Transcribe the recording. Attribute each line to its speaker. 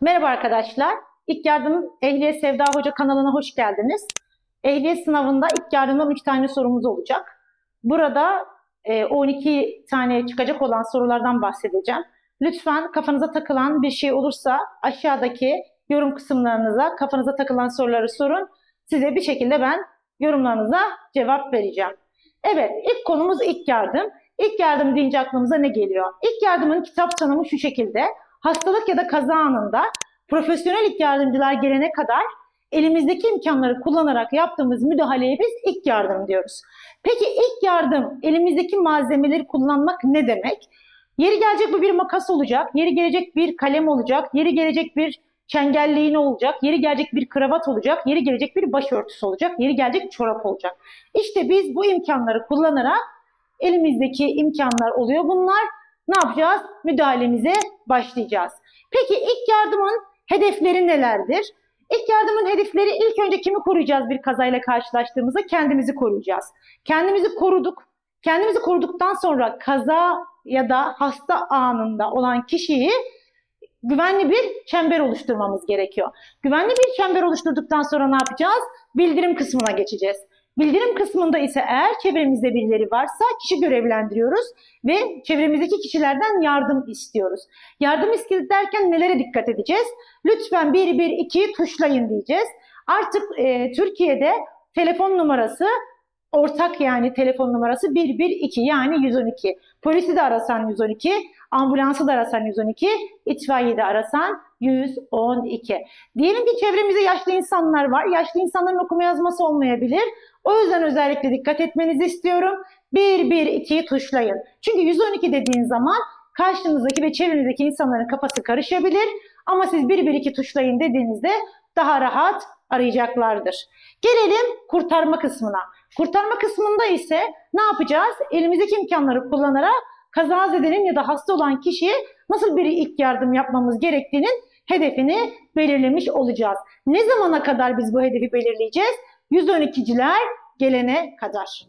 Speaker 1: Merhaba arkadaşlar. İlk Yardım Ehliyet Sevda Hoca kanalına hoş geldiniz. Ehliyet sınavında ilk yardımdan 3 tane sorumuz olacak. Burada e, 12 tane çıkacak olan sorulardan bahsedeceğim. Lütfen kafanıza takılan bir şey olursa aşağıdaki yorum kısımlarınıza kafanıza takılan soruları sorun. Size bir şekilde ben yorumlarınıza cevap vereceğim. Evet, ilk konumuz ilk yardım. İlk yardım deyince aklımıza ne geliyor? İlk yardımın kitap tanımı şu şekilde. Hastalık ya da kaza anında profesyonel ilk yardımcılar gelene kadar elimizdeki imkanları kullanarak yaptığımız müdahaleye biz ilk yardım diyoruz. Peki ilk yardım elimizdeki malzemeleri kullanmak ne demek? Yeri gelecek bu bir makas olacak, yeri gelecek bir kalem olacak, yeri gelecek bir çengelli iğne olacak, yeri gelecek bir kravat olacak, yeri gelecek bir başörtüsü olacak, yeri gelecek çorap olacak. İşte biz bu imkanları kullanarak elimizdeki imkanlar oluyor bunlar. Ne yapacağız? Müdahalemize başlayacağız. Peki ilk yardımın hedefleri nelerdir? İlk yardımın hedefleri ilk önce kimi koruyacağız bir kazayla karşılaştığımızda? Kendimizi koruyacağız. Kendimizi koruduk. Kendimizi koruduktan sonra kaza ya da hasta anında olan kişiyi güvenli bir çember oluşturmamız gerekiyor. Güvenli bir çember oluşturduktan sonra ne yapacağız? Bildirim kısmına geçeceğiz. Bildirim kısmında ise eğer çevremizde birileri varsa kişi görevlendiriyoruz ve çevremizdeki kişilerden yardım istiyoruz. Yardım isterken nelere dikkat edeceğiz? Lütfen 112'yi tuşlayın diyeceğiz. Artık e, Türkiye'de telefon numarası ortak yani telefon numarası 112 yani 112. Polisi de arasan 112, ambulansı da arasan 112, itfaiyeyi de arasan 112. Diyelim ki çevremizde yaşlı insanlar var. Yaşlı insanların okuma yazması olmayabilir. O yüzden özellikle dikkat etmenizi istiyorum. 112'yi tuşlayın. Çünkü 112 dediğin zaman karşınızdaki ve çevrenizdeki insanların kafası karışabilir. Ama siz 112 tuşlayın dediğinizde daha rahat arayacaklardır. Gelelim kurtarma kısmına. Kurtarma kısmında ise ne yapacağız? Elimizdeki imkanları kullanarak kazazedenin ya da hasta olan kişiye nasıl bir ilk yardım yapmamız gerektiğinin hedefini belirlemiş olacağız. Ne zamana kadar biz bu hedefi belirleyeceğiz? 112'ciler gelene kadar.